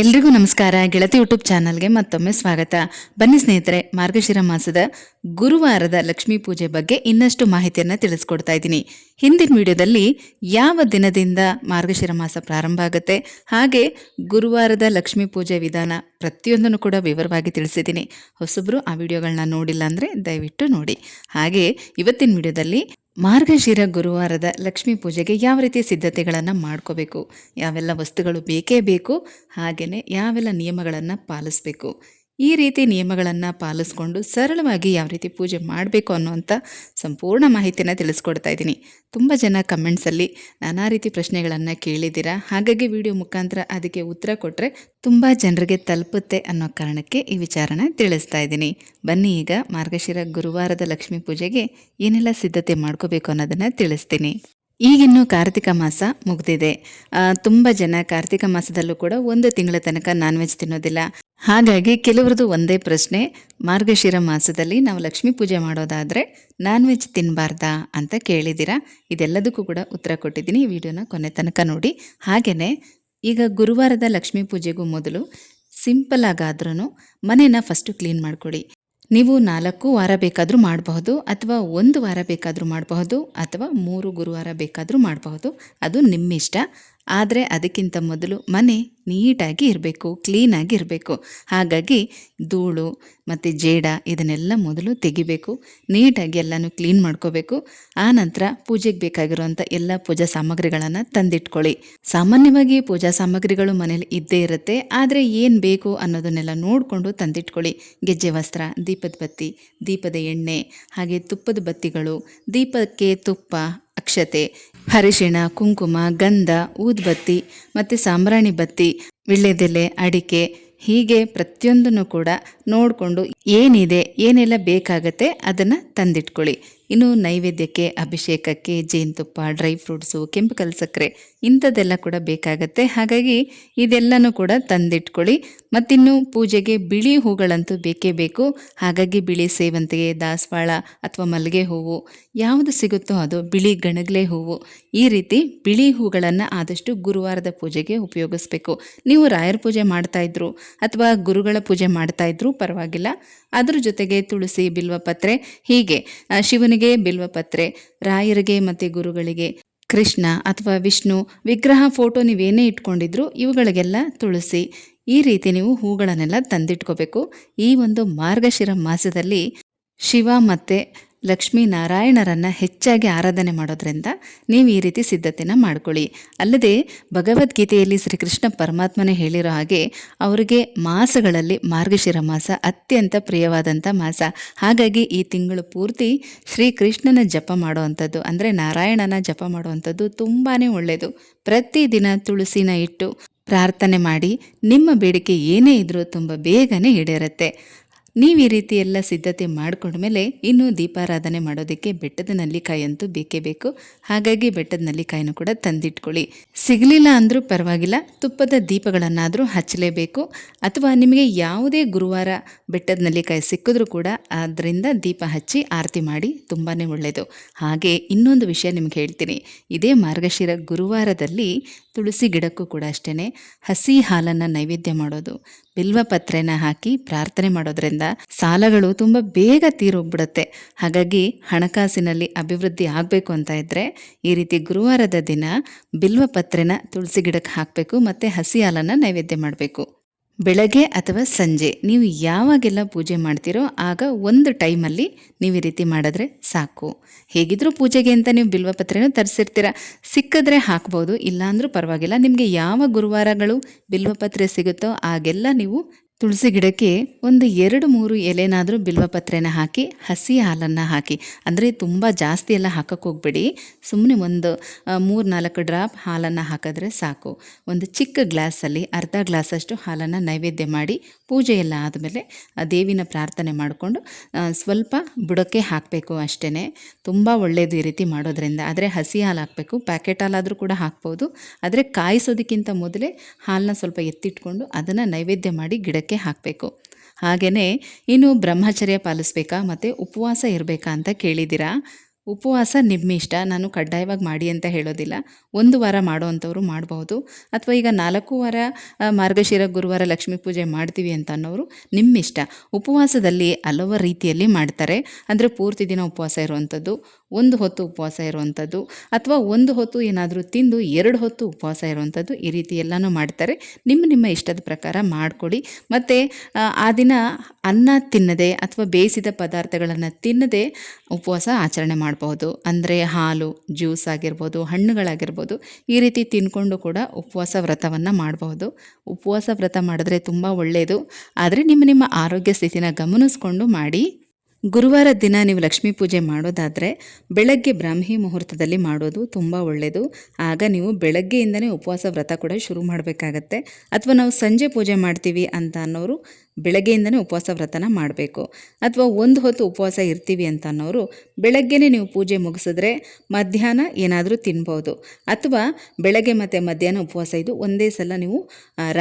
ಎಲ್ರಿಗೂ ನಮಸ್ಕಾರ. ಗೆಳತಿ ಯೂಟ್ಯೂಬ್ ಚಾನಲ್ಗೆ ಮತ್ತೊಮ್ಮೆ ಸ್ವಾಗತ. ಬನ್ನಿ ಸ್ನೇಹಿತರೆ, ಮಾರ್ಗಶಿರ ಮಾಸದ ಗುರುವಾರದ ಲಕ್ಷ್ಮೀ ಪೂಜೆ ಬಗ್ಗೆ ಇನ್ನಷ್ಟು ಮಾಹಿತಿಯನ್ನು ತಿಳಿಸ್ಕೊಡ್ತಾ ಇದ್ದೀನಿ. ಹಿಂದಿನ ವಿಡಿಯೋದಲ್ಲಿ ಯಾವ ದಿನದಿಂದ ಮಾರ್ಗಶಿರ ಮಾಸ ಪ್ರಾರಂಭ ಆಗುತ್ತೆ, ಹಾಗೆ ಗುರುವಾರದ ಲಕ್ಷ್ಮೀ ಪೂಜೆ ವಿಧಾನ ಪ್ರತಿಯೊಂದನ್ನು ಕೂಡ ವಿವರವಾಗಿ ತಿಳಿಸಿದ್ದೀನಿ. ಹೊಸಬ್ರು ಆ ವಿಡಿಯೋಗಳನ್ನ ನೋಡಿಲ್ಲ ಅಂದರೆ ದಯವಿಟ್ಟು ನೋಡಿ. ಹಾಗೆ ಇವತ್ತಿನ ವಿಡಿಯೋದಲ್ಲಿ ಮಾರ್ಗಶಿರ ಗುರುವಾರದ ಲಕ್ಷ್ಮೀ ಪೂಜೆಗೆ ಯಾವ ರೀತಿ ಸಿದ್ಧತೆಗಳನ್ನು ಮಾಡ್ಕೋಬೇಕು? ಯಾವೆಲ್ಲ ವಸ್ತುಗಳು ಬೇಕೇ ಬೇಕು? ಹಾಗೆಯೇ ಯಾವೆಲ್ಲ ನಿಯಮಗಳನ್ನು ಪಾಲಿಸಬೇಕು? ಈ ರೀತಿ ನಿಯಮಗಳನ್ನು ಪಾಲಿಸ್ಕೊಂಡು ಸರಳವಾಗಿ ಯಾವ ರೀತಿ ಪೂಜೆ ಮಾಡಬೇಕು ಅನ್ನುವಂಥ ಸಂಪೂರ್ಣ ಮಾಹಿತಿನ ತಿಳಿಸ್ಕೊಡ್ತಾ ಇದ್ದೀನಿ. ತುಂಬ ಜನ ಕಮೆಂಟ್ಸಲ್ಲಿ ನಾನಾ ರೀತಿ ಪ್ರಶ್ನೆಗಳನ್ನು ಕೇಳಿದ್ದೀರಾ? ಹಾಗಾಗಿ ವಿಡಿಯೋ ಮುಖಾಂತರ ಅದಕ್ಕೆ ಉತ್ತರ ಕೊಟ್ಟರೆ ತುಂಬ ಜನರಿಗೆ ತಲುಪುತ್ತೆ ಅನ್ನೋ ಕಾರಣಕ್ಕೆ ಈ ವಿಚಾರನ ತಿಳಿಸ್ತಾ ಇದ್ದೀನಿ. ಬನ್ನಿ ಈಗ ಮಾರ್ಗಶಿರ ಗುರುವಾರದ ಲಕ್ಷ್ಮೀ ಪೂಜೆಗೆ ಏನೆಲ್ಲ ಸಿದ್ಧತೆ ಮಾಡ್ಕೋಬೇಕು ಅನ್ನೋದನ್ನು ತಿಳಿಸ್ತೀನಿ. ಈಗಿನ್ನು ಕಾರ್ತಿಕ ಮಾಸ ಮುಗಿದಿದೆ. ತುಂಬ ಜನ ಕಾರ್ತಿಕ ಮಾಸದಲ್ಲೂ ಕೂಡ ಒಂದು ತಿಂಗಳ ತನಕ ನಾನ್ ವೆಜ್ ತಿನ್ನೋದಿಲ್ಲ. ಹಾಗಾಗಿ ಕೆಲವ್ರದ್ದು ಒಂದೇ ಪ್ರಶ್ನೆ, ಮಾರ್ಗಶಿರ ಮಾಸದಲ್ಲಿ ನಾವು ಲಕ್ಷ್ಮೀ ಪೂಜೆ ಮಾಡೋದಾದರೆ ನಾನ್ ವೆಜ್ ತಿನ್ನಬಾರ್ದಾ ಅಂತ ಕೇಳಿದ್ದೀರಾ? ಇದೆಲ್ಲದಕ್ಕೂ ಕೂಡ ಉತ್ತರ ಕೊಟ್ಟಿದ್ದೀನಿ. ಈ ವಿಡಿಯೋನ ಕೊನೆ ತನಕ ನೋಡಿ. ಹಾಗೆಯೇ ಈಗ ಗುರುವಾರದ ಲಕ್ಷ್ಮೀ ಪೂಜೆಗೂ ಮೊದಲು ಸಿಂಪಲ್ ಆಗಾದ್ರೂ ಮನೇನ ಫಸ್ಟು ಕ್ಲೀನ್ ಮಾಡ್ಕೊಳ್ಳಿ ನೀವು ನಾಲ್ಕು ವಾರ ಬೇಕಾದರೂ ಮಾಡಬಹುದು, ಅಥವಾ ಒಂದು ವಾರ ಬೇಕಾದರೂ ಮಾಡಬಹುದು, ಅಥವಾ ಮೂರು ಗುರುವಾರ ಬೇಕಾದರೂ ಮಾಡಬಹುದು. ಅದು ನಿಮ್ಮ ಇಷ್ಟ. ಆದರೆ ಅದಕ್ಕಿಂತ ಮೊದಲು ಮನೆ ನೀಟಾಗಿ ಇರಬೇಕು ಕ್ಲೀನಾಗಿ ಇರಬೇಕು. ಹಾಗಾಗಿ ಧೂಳು ಮತ್ತು ಜೇಡ ಇದನ್ನೆಲ್ಲ ಮೊದಲು ತೆಗಿಬೇಕು. ನೀಟಾಗಿ ಎಲ್ಲನೂ ಕ್ಲೀನ್ ಮಾಡ್ಕೋಬೇಕು. ಆ ನಂತರ ಪೂಜೆಗೆ ಬೇಕಾಗಿರುವಂಥ ಎಲ್ಲ ಪೂಜಾ ಸಾಮಗ್ರಿಗಳನ್ನು ತಂದಿಟ್ಕೊಳ್ಳಿ. ಸಾಮಾನ್ಯವಾಗಿ ಪೂಜಾ ಸಾಮಗ್ರಿಗಳು ಮನೇಲಿ ಇದ್ದೇ ಇರುತ್ತೆ. ಆದರೆ ಏನು ಬೇಕು ಅನ್ನೋದನ್ನೆಲ್ಲ ನೋಡಿಕೊಂಡು ತಂದಿಟ್ಕೊಳ್ಳಿ. ಗೆಜ್ಜೆ ವಸ್ತ್ರ, ದೀಪದ ಬತ್ತಿ, ದೀಪದ ಎಣ್ಣೆ, ಹಾಗೆ ತುಪ್ಪದ ಬತ್ತಿಗಳು, ದೀಪಕ್ಕೆ ತುಪ್ಪ, ಅಕ್ಷತೆ ಅರಿಶಿಣ ಕುಂಕುಮ, ಗಂಧ ಊದ್ಬತ್ತಿ ಮತ್ತು ಸಾಂಬ್ರಾಣಿ ಬತ್ತಿ, ವಿಳ್ಳೆದೆಲೆ, ಅಡಿಕೆ ಹೀಗೆ ಪ್ರತಿಯೊಂದನ್ನು ಕೂಡ ನೋಡಿಕೊಂಡು ಏನಿದೆ, ಏನೆಲ್ಲ ಬೇಕಾಗತ್ತೆ ಅದನ್ನು ತಂದಿಟ್ಕೊಳ್ಳಿ. ಇನ್ನು ನೈವೇದ್ಯಕ್ಕೆ ಅಭಿಷೇಕಕ್ಕೆ ಜೇನುತುಪ್ಪ ಡ್ರೈ ಫ್ರೂಟ್ಸು ಕೆಂಪು ಕಲ್ ಸಕ್ಕರೆ ಇಂಥದ್ದೆಲ್ಲ ಕೂಡ ಬೇಕಾಗತ್ತೆ. ಹಾಗಾಗಿ ಇದೆಲ್ಲನೂ ಕೂಡ ತಂದಿಟ್ಕೊಳ್ಳಿ. ಮತ್ತಿನ್ನು ಪೂಜೆಗೆ ಬಿಳಿ ಹೂಗಳಂತೂ ಬೇಕೇ ಬೇಕು. ಹಾಗಾಗಿ ಬಿಳಿ ಸೇವಂತಿಗೆ ದಾಸವಾಳ ಅಥವಾ ಮಲ್ಲಿಗೆ ಹೂವು ಯಾವುದು ಸಿಗುತ್ತೋ ಅದು ಬಿಳಿ ಗಣಗ್ಲೆ ಹೂವು ಈ ರೀತಿ ಬಿಳಿ ಹೂಗಳನ್ನು ಆದಷ್ಟು ಗುರುವಾರದ ಪೂಜೆಗೆ ಉಪಯೋಗಿಸ್ಬೇಕು. ನೀವು ರಾಯರ ಪೂಜೆ ಮಾಡ್ತಾಯಿದ್ರು ಅಥವಾ ಗುರುಗಳ ಪೂಜೆ ಮಾಡ್ತಾಯಿದ್ರು ಪರವಾಗಿಲ್ಲ. ಅದ್ರ ಜೊತೆಗೆ ತುಳಸಿ ಬಿಲ್ವಪತ್ರೆ ಹೀಗೆ ಆ, ಶಿವನಿಗೆ ಬಿಲ್ವಪತ್ರೆ, ರಾಯರಿಗೆ ಮತ್ತು ಗುರುಗಳಿಗೆ, ಕೃಷ್ಣ ಅಥವಾ ವಿಷ್ಣು ವಿಗ್ರಹ ಫೋಟೋ ನೀವೇನೇ ಇಟ್ಕೊಂಡಿದ್ರು ಇವುಗಳಿಗೆಲ್ಲ ತುಳಸಿ. ಈ ರೀತಿ ನೀವು ಹೂಗಳನ್ನೆಲ್ಲ ತಂದಿಟ್ಕೋಬೇಕು. ಈ ಒಂದು ಮಾರ್ಗಶಿರ ಮಾಸದಲ್ಲಿ ಶಿವ ಮತ್ತು ಲಕ್ಷ್ಮೀ ನಾರಾಯಣರನ್ನು ಹೆಚ್ಚಾಗಿ ಆರಾಧನೆ ಮಾಡೋದ್ರಿಂದ ನೀವು ಈ ರೀತಿ ಸಿದ್ಧತೆನ ಮಾಡ್ಕೊಳ್ಳಿ. ಅಲ್ಲದೆ ಭಗವದ್ಗೀತೆಯಲ್ಲಿ ಶ್ರೀಕೃಷ್ಣ ಪರಮಾತ್ಮನೇ ಹೇಳಿರೋ ಹಾಗೆ ಅವರಿಗೆ ಮಾಸಗಳಲ್ಲಿ ಮಾರ್ಗಶಿರ ಮಾಸ ಅತ್ಯಂತ ಪ್ರಿಯವಾದಂಥ ಮಾಸ. ಹಾಗಾಗಿ ಈ ತಿಂಗಳು ಪೂರ್ತಿ ಶ್ರೀಕೃಷ್ಣನ ಜಪ ಮಾಡುವಂಥದ್ದು, ಅಂದರೆ ನಾರಾಯಣನ ಜಪ ಮಾಡುವಂಥದ್ದು ತುಂಬಾ ಒಳ್ಳೆಯದು. ಪ್ರತಿದಿನ ತುಳಸಿನ ಇಟ್ಟು ಪ್ರಾರ್ಥನೆ ಮಾಡಿ ನಿಮ್ಮ ಬೇಡಿಕೆ ಏನೇ ಇದ್ರೂ ತುಂಬ ಬೇಗನೆ ಈಡೇರುತ್ತೆ. ನೀವು ಈ ರೀತಿ ಎಲ್ಲ ಸಿದ್ಧತೆ ಮಾಡ್ಕೊಂಡ್ಮೇಲೆ ಇನ್ನು ದೀಪಾರಾಧನೆ ಮಾಡೋದಕ್ಕೆ ಬೆಟ್ಟದ ನಲ್ಲಿಕಾಯಿ ಅಂತೂ ಬೇಕೇ ಬೇಕು. ಹಾಗಾಗಿ ಬೆಟ್ಟದ ನಲ್ಲಿಕಾಯಿನೂ ಕೂಡ ತಂದಿಟ್ಕೊಳ್ಳಿ. ಸಿಗಲಿಲ್ಲ ಅಂದರೂ ಪರವಾಗಿಲ್ಲ, ತುಪ್ಪದ ದೀಪಗಳನ್ನಾದರೂ ಹಚ್ಚಲೇಬೇಕು. ಅಥವಾ ನಿಮಗೆ ಯಾವುದೇ ಗುರುವಾರ ಬೆಟ್ಟದ ನಲ್ಲಿಕಾಯಿ ಸಿಕ್ಕಿದ್ರೂ ಕೂಡ ಅದರಿಂದ ದೀಪ ಹಚ್ಚಿ ಆರತಿ ಮಾಡಿ ತುಂಬಾ ಒಳ್ಳೆಯದು ಹಾಗೆ ಇನ್ನೊಂದು ವಿಷಯ ನಿಮ್ಗೆ ಹೇಳ್ತೀನಿ. ಇದೇ ಮಾರ್ಗಶಿರ ಗುರುವಾರದಲ್ಲಿ ತುಳಸಿ ಗಿಡಕ್ಕೂ ಕೂಡ ಅಷ್ಟೇ ಹಸಿ ಹಾಲನ್ನು ನೈವೇದ್ಯ ಮಾಡೋದು ಬಿಲ್ವಪತ್ರೆನ ಹಾಕಿ ಪ್ರಾರ್ಥನೆ ಮಾಡೋದ್ರಿಂದ ಸಾಲಗಳು ತುಂಬ ಬೇಗ ತೀರೋಗ್ಬಿಡುತ್ತೆ. ಹಾಗಾಗಿ ಹಣಕಾಸಿನಲ್ಲಿ ಅಭಿವೃದ್ಧಿ ಆಗಬೇಕು ಅಂತ ಇದ್ದರೆ ಈ ರೀತಿ ಗುರುವಾರದ ದಿನ ಬಿಲ್ವಪತ್ರೆನ ತುಳಸಿ ಗಿಡಕ್ಕೆ ಹಾಕಬೇಕು ಮತ್ತು ಹಸಿ ಹಾಲನ್ನು ನೈವೇದ್ಯ ಮಾಡಬೇಕು. ಬೆಳಗ್ಗೆ ಅಥವಾ ಸಂಜೆ, ನೀವು ಯಾವಾಗೆಲ್ಲ ಪೂಜೆ ಮಾಡ್ತೀರೋ ಆಗ ಒಂದು ಟೈಮಲ್ಲಿ ನೀವು ಈ ರೀತಿ ಮಾಡಿದ್ರೆ ಸಾಕು. ಹೇಗಿದ್ರೂ ಪೂಜೆಗೆ ಅಂತ ನೀವು ಬಿಲ್ವಪತ್ರೆನೂ ತರಿಸಿರ್ತೀರ. ಸಿಕ್ಕಿದ್ರೆ ಹಾಕ್ಬೋದು, ಇಲ್ಲಾಂದರೂ ಪರವಾಗಿಲ್ಲ. ನಿಮಗೆ ಯಾವ ಗುರುವಾರಗಳು ಬಿಲ್ವಪತ್ರೆ ಸಿಗುತ್ತೋ ಆಗೆಲ್ಲ ನೀವು ತುಳಸಿ ಗಿಡಕ್ಕೆ ಒಂದು ಎರಡು ಮೂರು ಎಲೆನಾದರೂ ಬಿಲ್ವಪತ್ರೆನ ಹಾಕಿ ಹಸಿ ಹಾಲನ್ನು ಹಾಕಿ. ಅಂದರೆ ತುಂಬ ಜಾಸ್ತಿ ಎಲ್ಲ ಹಾಕಕ್ಕೆ ಹೋಗ್ಬೇಡಿ. ಸುಮ್ಮನೆ ಒಂದು ಮೂರು ನಾಲ್ಕು ಡ್ರಾಪ್ ಹಾಲನ್ನು ಹಾಕಿದ್ರೆ ಸಾಕು. ಒಂದು ಚಿಕ್ಕ ಗ್ಲಾಸಲ್ಲಿ ಅರ್ಧ ಗ್ಲಾಸಷ್ಟು ಹಾಲನ್ನು ನೈವೇದ್ಯ ಮಾಡಿ, ಪೂಜೆ ಎಲ್ಲ ಆದಮೇಲೆ ದೇವಿನ ಪ್ರಾರ್ಥನೆ ಮಾಡಿಕೊಂಡು ಸ್ವಲ್ಪ ಬುಡಕ್ಕೆ ಹಾಕಬೇಕು ಅಷ್ಟೇ ತುಂಬ ಒಳ್ಳೆಯದು ಈ ರೀತಿ ಮಾಡೋದ್ರಿಂದ. ಆದರೆ ಹಸಿ ಹಾಲು ಹಾಕಬೇಕು, ಪ್ಯಾಕೆಟ್ ಹಾಲಾದರೂ ಕೂಡ ಹಾಕ್ಬೋದು. ಆದರೆ ಕಾಯಿಸೋದಕ್ಕಿಂತ ಮೊದಲೇ ಹಾಲನ್ನ ಸ್ವಲ್ಪ ಎತ್ತಿಟ್ಕೊಂಡು ಅದನ್ನು ನೈವೇದ್ಯ ಮಾಡಿ ಗಿಡಕ್ಕೆ ಹಾಕಬೇಕು. ಹಾಗೆಯೇ ಇನ್ನು ಬ್ರಹ್ಮಚರ್ಯ ಪಾಲಿಸ್ಬೇಕಾ ಮತ್ತು ಉಪವಾಸ ಇರಬೇಕಾ ಅಂತ ಕೇಳಿದ್ದೀರಾ? ಉಪವಾಸ ನಿಮ್ಮ ಇಷ್ಟ ನಾನು ಕಡ್ಡಾಯವಾಗಿ ಮಾಡಿ ಅಂತ ಹೇಳೋದಿಲ್ಲ. ಒಂದು ವಾರ ಮಾಡೋವಂಥವ್ರು ಮಾಡಬಹುದು ಅಥವಾ ಈಗ ನಾಲ್ಕು ವಾರ ಮಾರ್ಗಶಿರ, ಗುರುವಾರ ಲಕ್ಷ್ಮೀ ಪೂಜೆ ಮಾಡ್ತೀವಿ ಅಂತ ಅನ್ನೋರು ನಿಮ್ಮ ಇಷ್ಟ ಉಪವಾಸದಲ್ಲಿ ಹಲವು ರೀತಿಯಲ್ಲಿ ಮಾಡ್ತಾರೆ. ಅಂದರೆ ಪೂರ್ತಿ ದಿನ ಉಪವಾಸ ಇರುವಂಥದ್ದು. ಒಂದು ಹೊತ್ತು ಉಪವಾಸ ಇರುವಂಥದ್ದು ಅಥವಾ ಒಂದು ಹೊತ್ತು ಏನಾದರೂ ತಿಂದು ಎರಡು ಹೊತ್ತು ಉಪವಾಸ ಇರುವಂಥದ್ದು ಈ ರೀತಿ ಎಲ್ಲನೂ ಮಾಡ್ತಾರೆ. ನಿಮ್ಮ ನಿಮ್ಮ ಇಷ್ಟದ ಪ್ರಕಾರ ಮಾಡಿಕೊಡಿ. ಮತ್ತು, ಆ ದಿನ ಅನ್ನ ತಿನ್ನದೆ ಅಥವಾ ಬೇಯಿಸಿದ ಪದಾರ್ಥಗಳನ್ನು ತಿನ್ನದೆ ಉಪವಾಸ ಆಚರಣೆ ಮಾಡಬಹುದು. ಅಂದರೆ ಹಾಲು, ಜ್ಯೂಸ್ ಆಗಿರ್ಬೋದು, ಹಣ್ಣುಗಳಾಗಿರ್ಬೋದು, ಈ ರೀತಿ ತಿನ್ಕೊಂಡು ಕೂಡ ಉಪವಾಸ ವ್ರತವನ್ನು ಮಾಡಬಹುದು. ಉಪವಾಸ ವ್ರತ ಮಾಡಿದ್ರೆ ತುಂಬ ಒಳ್ಳೆಯದು ಆದರೆ ನಿಮ್ಮ ನಿಮ್ಮ ಆರೋಗ್ಯ ಸ್ಥಿತಿನ ಗಮನಿಸ್ಕೊಂಡು ಮಾಡಿ. ಗುರುವಾರ ದಿನ ನೀವು ಲಕ್ಷ್ಮೀ ಪೂಜೆ ಮಾಡೋದಾದರೆ ಬೆಳಗ್ಗೆ ಬ್ರಾಹ್ಮಿ ಮುಹೂರ್ತದಲ್ಲಿ ಮಾಡೋದು ತುಂಬ ಒಳ್ಳೆಯದು ಆಗ ನೀವು ಬೆಳಗ್ಗೆಯಿಂದನೇ ಉಪವಾಸ ವ್ರತ ಕೂಡ ಶುರು ಮಾಡಬೇಕಾಗತ್ತೆ. ಅಥವಾ ನಾವು ಸಂಜೆ ಪೂಜೆ ಮಾಡ್ತೀವಿ ಅಂತ ಅನ್ನೋರು ಬೆಳಗ್ಗೆಯಿಂದನೇ ಉಪವಾಸ ವ್ರತನ ಮಾಡಬೇಕು. ಅಥವಾ ಒಂದು ಹೊತ್ತು ಉಪವಾಸ ಇರ್ತೀವಿ ಅಂತ ಅನ್ನೋರು ಬೆಳಗ್ಗೆನೇ ನೀವು ಪೂಜೆ ಮುಗಿಸಿದ್ರೆ ಮಧ್ಯಾಹ್ನ ಏನಾದರೂ ತಿನ್ಬೋದು. ಅಥವಾ ಬೆಳಗ್ಗೆ ಮತ್ತು ಮಧ್ಯಾಹ್ನ ಉಪವಾಸ ಇದು ಒಂದೇ ಸಲ ನೀವು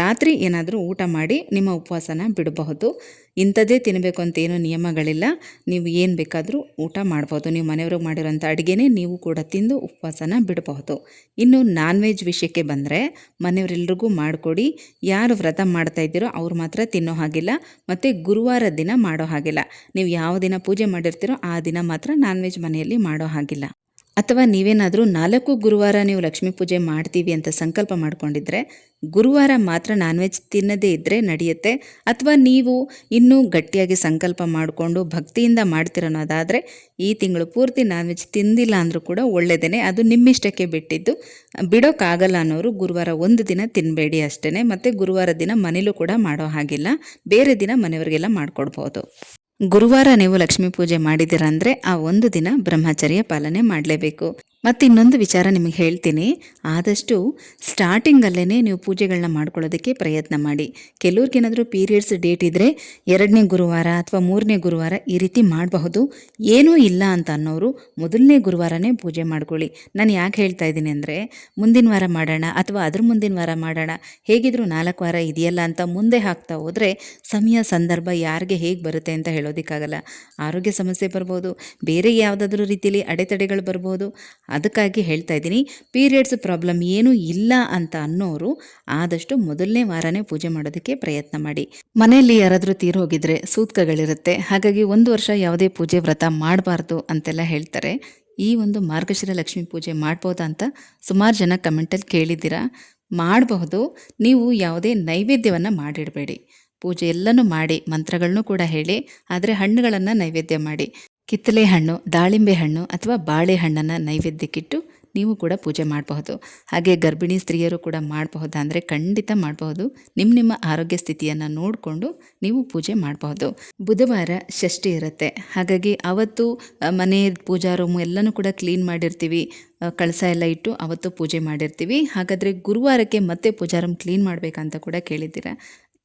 ರಾತ್ರಿ ಏನಾದರೂ ಊಟ ಮಾಡಿ ನಿಮ್ಮ ಉಪವಾಸನ ಬಿಡಬಹುದು. ಇಂಥದ್ದೇ ತಿನ್ನಬೇಕು ಅಂತ ಏನೂ ನಿಯಮಗಳಿಲ್ಲ. ನೀವು ಏನು ಬೇಕಾದರೂ ಊಟ ಮಾಡ್ಬೋದು. ನೀವು ಮನೆಯವ್ರಿಗೆ ಮಾಡಿರೋಂಥ ಅಡುಗೆನೇ ನೀವು ಕೂಡ ತಿಂದು ಉಪವಾಸನ ಬಿಡಬಹುದು. ಇನ್ನು ನಾನ್ ವೆಜ್ ವಿಷಯಕ್ಕೆ ಬಂದರೆ ಮನೆಯವರೆಲ್ರಿಗೂ ಮಾಡಿಕೊಡಿ. ಯಾರು ವ್ರತ ಮಾಡ್ತಾ ಇದ್ದೀರೋ ಅವ್ರು ಮಾತ್ರ ತಿನ್ನೋ ಹಾಗಿಲ್ಲ ಮತ್ತು ಗುರುವಾರ ದಿನ ಮಾಡೋ ಹಾಗಿಲ್ಲ. ನೀವು ಯಾವ ದಿನ ಪೂಜೆ ಮಾಡಿರ್ತೀರೋ ಆ ದಿನ ಮಾತ್ರ ನಾನ್ ವೆಜ್ ಮನೆಯಲ್ಲಿ ಮಾಡೋ ಹಾಗಿಲ್ಲ. ಅಥವಾ ನೀವೇನಾದರೂ ನಾಲ್ಕು ಗುರುವಾರ ನೀವು ಲಕ್ಷ್ಮೀ ಪೂಜೆ ಮಾಡ್ತೀವಿ ಅಂತ ಸಂಕಲ್ಪ ಮಾಡಿಕೊಂಡಿದ್ರೆ, ಗುರುವಾರ ಮಾತ್ರ ನಾನ್ ವೆಜ್ ತಿನ್ನದೇ ಇದ್ದರೆ ನಡೆಯುತ್ತೆ. ಅಥವಾ ನೀವು ಇನ್ನೂ ಗಟ್ಟಿಯಾಗಿ ಸಂಕಲ್ಪ ಮಾಡಿಕೊಂಡು ಭಕ್ತಿಯಿಂದ ಮಾಡ್ತಿರೋನೋದಾದರೆ, ಈ ತಿಂಗಳು ಪೂರ್ತಿ ನಾನ್ ವೆಜ್ ತಿಂದಿಲ್ಲ ಅಂದರೂ ಕೂಡ ಒಳ್ಳೆಯದೇ ಅದು ನಿಮ್ಮಿಷ್ಟಕ್ಕೆ ಬಿಟ್ಟಿದ್ದು. ಬಿಡೋಕ್ಕಾಗಲ್ಲ ಅನ್ನೋರು ಗುರುವಾರ ಒಂದು ದಿನ ತಿನ್ನಬೇಡಿ ಅಷ್ಟೇ ಮತ್ತು ಗುರುವಾರ ದಿನ ಮನೇಲೂ ಕೂಡ ಮಾಡೋ ಹಾಗಿಲ್ಲ. ಬೇರೆ ದಿನ ಮನೆಯವರಿಗೆಲ್ಲ ಮಾಡಿಕೊಡ್ಬೋದು. ಗುರುವಾರ ನೀವು ಲಕ್ಷ್ಮೀ ಪೂಜೆ ಮಾಡಿದಿರಂದ್ರೆ ಆ ಒಂದು ದಿನ ಬ್ರಹ್ಮಚರ್ಯ ಪಾಲನೆ ಮಾಡಲೇಬೇಕು. ಮತ್ತು ಇನ್ನೊಂದು ವಿಚಾರ ನಿಮಗೆ ಹೇಳ್ತೀನಿ. ಆದಷ್ಟು ಸ್ಟಾರ್ಟಿಂಗಲ್ಲೇ ನೀವು ಪೂಜೆಗಳನ್ನ ಮಾಡ್ಕೊಳ್ಳೋದಕ್ಕೆ ಪ್ರಯತ್ನ ಮಾಡಿ. ಕೆಲವ್ರಿಗೇನಾದರೂ ಪೀರಿಯಡ್ಸ್ ಡೇಟ್ ಇದ್ದರೆ ಎರಡನೇ ಗುರುವಾರ ಅಥವಾ ಮೂರನೇ ಗುರುವಾರ ಈ ರೀತಿ ಮಾಡಬಹುದು. ಏನೂ ಇಲ್ಲ ಅಂತ ಅನ್ನೋರು ಮೊದಲನೇ ಗುರುವಾರನೇ ಪೂಜೆ ಮಾಡ್ಕೊಳ್ಳಿ. ನಾನು ಯಾಕೆ ಹೇಳ್ತಾ ಇದ್ದೀನಿ ಅಂದರೆ, ಮುಂದಿನ ವಾರ ಮಾಡೋಣ ಅಥವಾ ಅದ್ರ ಮುಂದಿನ ವಾರ ಮಾಡೋಣ. ಹೇಗಿದ್ರೂ ನಾಲ್ಕು ವಾರ ಇದೆಯಲ್ಲ ಅಂತ ಮುಂದೆ ಹಾಕ್ತಾ ಹೋದರೆ ಸಮಯ, ಸಂದರ್ಭ ಯಾರಿಗೆ ಹೇಗೆ ಬರುತ್ತೆ ಅಂತ ಹೇಳೋದಕ್ಕಾಗಲ್ಲ. ಆರೋಗ್ಯ ಸಮಸ್ಯೆ ಬರ್ಬೋದು. ಬೇರೆ ಯಾವುದಾದ್ರೂ ರೀತಿಯಲ್ಲಿ ಅಡೆತಡೆಗಳು ಬರ್ಬೋದು. ಅದಕ್ಕಾಗಿ ಹೇಳ್ತಾ ಇದ್ದೀನಿ, ಪೀರಿಯಡ್ಸ್ ಪ್ರಾಬ್ಲಮ್ ಏನೂ ಇಲ್ಲ ಅಂತ ಅನ್ನೋರು ಆದಷ್ಟು ಮೊದಲನೇ ವಾರನೇ ಪೂಜೆ ಮಾಡೋದಕ್ಕೆ ಪ್ರಯತ್ನ ಮಾಡಿ. ಮನೆಯಲ್ಲಿ ಯಾರಾದರೂ ತೀರೋಗಿದ್ರೆ ಸೂತ್ಕಗಳಿರುತ್ತೆ, ಹಾಗಾಗಿ ಒಂದು ವರ್ಷ ಯಾವುದೇ ಪೂಜೆ ವ್ರತ ಮಾಡಬಾರ್ದು ಅಂತೆಲ್ಲ ಹೇಳ್ತಾರೆ. ಈ ಒಂದು ಮಾರ್ಗಶಿರ ಲಕ್ಷ್ಮಿ ಪೂಜೆ ಮಾಡ್ಬೋದಾ ಅಂತ ಸುಮಾರು ಜನ ಕಮೆಂಟಲ್ಲಿ ಕೇಳಿದ್ದೀರಾ? ಮಾಡಬಹುದು, ನೀವು ಯಾವುದೇ ನೈವೇದ್ಯವನ್ನು ಮಾಡಿಡಬೇಡಿ. ಪೂಜೆ ಎಲ್ಲನೂ ಮಾಡಿ ಮಂತ್ರಗಳನ್ನೂ ಕೂಡ ಹೇಳಿ, ಆದರೆ ಹಣ್ಣುಗಳನ್ನು ನೈವೇದ್ಯ ಮಾಡಿ. ಕಿತ್ತಲೆ ಹಣ್ಣು ದಾಳಿಂಬೆ ಹಣ್ಣು ಅಥವಾ ಬಾಳೆಹಣ್ಣನ್ನು ನೈವೇದ್ಯಕ್ಕಿಟ್ಟು ನೀವು ಕೂಡ ಪೂಜೆ ಮಾಡಬಹುದು. ಹಾಗೆ ಗರ್ಭಿಣಿ ಸ್ತ್ರೀಯರು ಕೂಡ ಮಾಡಬಹುದು ಅಂದರೆ ಖಂಡಿತ ಮಾಡಬಹುದು. ನಿಮ್ಮ ನಿಮ್ಮ ಆರೋಗ್ಯ ಸ್ಥಿತಿಯನ್ನು ನೋಡಿಕೊಂಡು ನೀವು ಪೂಜೆ ಮಾಡಬಹುದು. ಬುಧವಾರ ಷಷ್ಠಿ ಇರುತ್ತೆ. ಹಾಗಾಗಿ ಅವತ್ತು ಮನೆ ಪೂಜಾ ರೂಮು ಎಲ್ಲನೂ ಕೂಡ ಕ್ಲೀನ್ ಮಾಡಿರ್ತೀವಿ. ಕಳಸ ಎಲ್ಲ ಇಟ್ಟು ಅವತ್ತು ಪೂಜೆ ಮಾಡಿರ್ತೀವಿ. ಹಾಗಾದರೆ ಗುರುವಾರಕ್ಕೆ ಮತ್ತೆ ಪೂಜಾ ರೂಮ್ ಕ್ಲೀನ್ ಮಾಡಬೇಕಂತ ಕೂಡ ಕೇಳಿದ್ದೀರಾ?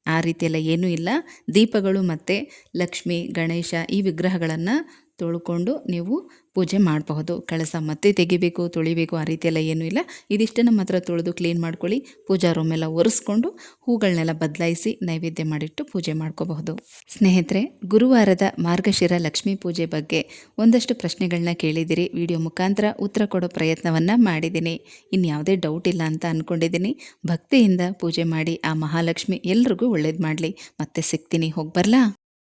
ಆ ರೀತಿಯೆಲ್ಲ ಏನೂ ಇಲ್ಲ. ದೀಪಗಳು ಮತ್ತು ಲಕ್ಷ್ಮಿ, ಗಣೇಶ ಈ ವಿಗ್ರಹಗಳನ್ನು ತೊಳ್ಕೊಂಡು ನೀವು ಪೂಜೆ ಮಾಡಬಹುದು. ಕಳಸ ಮತ್ತೆ ತೆಗಿಬೇಕು, ತೊಳಿಬೇಕು, ಆ ರೀತಿಯೆಲ್ಲ ಏನೂ ಇಲ್ಲ. ಇದಿಷ್ಟನ್ನು ಮಾತ್ರ ತೊಳೆದು ಕ್ಲೀನ್ ಮಾಡ್ಕೊಳ್ಳಿ. ಪೂಜಾ ರೂಮ್ ಎಲ್ಲ ಒರೆಸ್ಕೊಂಡು ಹೂಗಳನ್ನೆಲ್ಲ ಬದಲಾಯಿಸಿ ನೈವೇದ್ಯ ಮಾಡಿಟ್ಟು ಪೂಜೆ ಮಾಡ್ಕೋಬಹುದು. ಸ್ನೇಹಿತರೆ, ಗುರುವಾರದ ಮಾರ್ಗಶಿರ ಲಕ್ಷ್ಮೀ ಪೂಜೆ ಬಗ್ಗೆ ಒಂದಷ್ಟು ಪ್ರಶ್ನೆಗಳನ್ನ ಕೇಳಿದಿರಿ. ವಿಡಿಯೋ ಮುಖಾಂತರ ಉತ್ತರ ಕೊಡೋ ಪ್ರಯತ್ನವನ್ನು ಮಾಡಿದ್ದೀನಿ ಇನ್ಯಾವುದೇ ಡೌಟ್ ಇಲ್ಲ ಅಂತ ಅಂದ್ಕೊಂಡಿದ್ದೀನಿ ಭಕ್ತಿಯಿಂದ ಪೂಜೆ ಮಾಡಿ ಆ ಮಹಾಲಕ್ಷ್ಮಿ ಎಲ್ರಿಗೂ ಒಳ್ಳೇದು ಮಾಡಲಿ. ಮತ್ತೆ ಸಿಗ್ತೀನಿ. ಹೋಗಿ ಬರಲಾ?